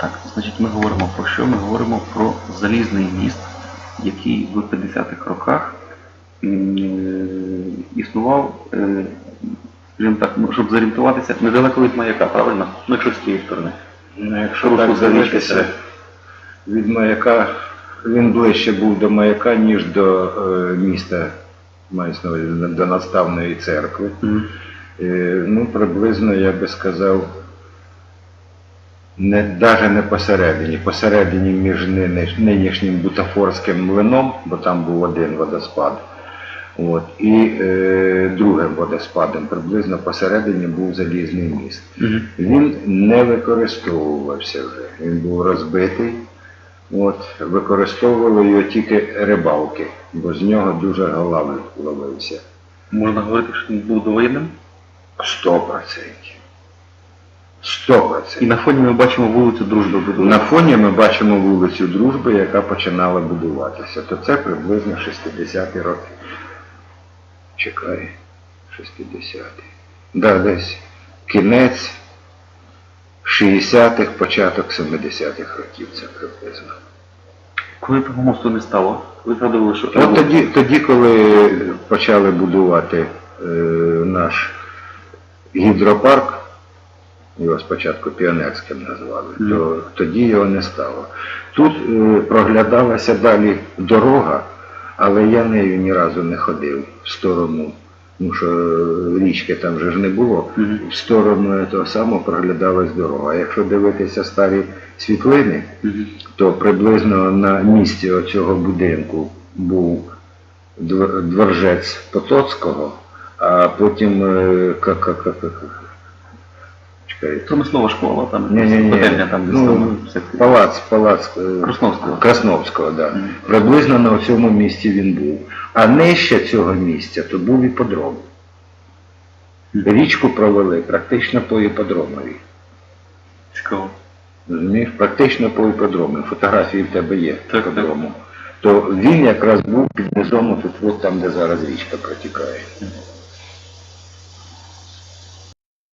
Так, значить, ми говоримо про що? Ми говоримо про залізний міст, який в 50-х роках е, існував, е, скажімо так, ну, щоб зорієнтуватися недалеко від маяка, правильно? Ну, якщо з тієї сторони. Ну, якщо так дивитися, від маяка, він ближче був до маяка, ніж до е, міста, мається до наставної церкви. Мгм. Е, ну, приблизно, я би сказав, не, навіть не посередині. Посередині між нинішнім бутафорським млином, бо там був один водоспад, от, і е, другим водоспадом, приблизно посередині був залізний міст. Мгм. Він не використовувався вже. Він був розбитий. От, використовували його тільки рибалки, бо з нього дуже голавль ловився. Можна говорити, що він був довоєнним. Сто процентів. Сто І на фоні ми бачимо вулицю Дружби На фоні ми бачимо вулицю Дружби, яка починала будуватися. То це приблизно 60-ті роки. Чекай, 60-ті. Да, десь кінець 60-х, початок 70-х років це приблизно. Коли того мосту не стало, ви згадували, що От тоді, тоді, коли почали будувати е, наш гідропарк, його спочатку піонерським назвали, то тоді його не стало. Тут е, проглядалася далі дорога, але я нею ні разу не ходив в сторону, тому що річки там вже ж не було. В сторону того самого проглядалась дорога. А якщо дивитися старі світлини, то приблизно на місці оцього будинку був двор- дворжець Потоцького, а потім е, ка- ка- ка- ка- ка- чекайте. Промислова школа, там Ні, ні, ні. котельня там десь Ну, там. палац, палац е, Красновського. Красновського, да. Мгм. Приблизно на цьому місці він був. А нижче цього місця то був іподром. Річку провели практично по іподромові. Цікаво. Розумієш, практично по іподрому. Фотографії в тебе є Так, іподрому. То він якраз був під низом тут, от там, де зараз річка протікає.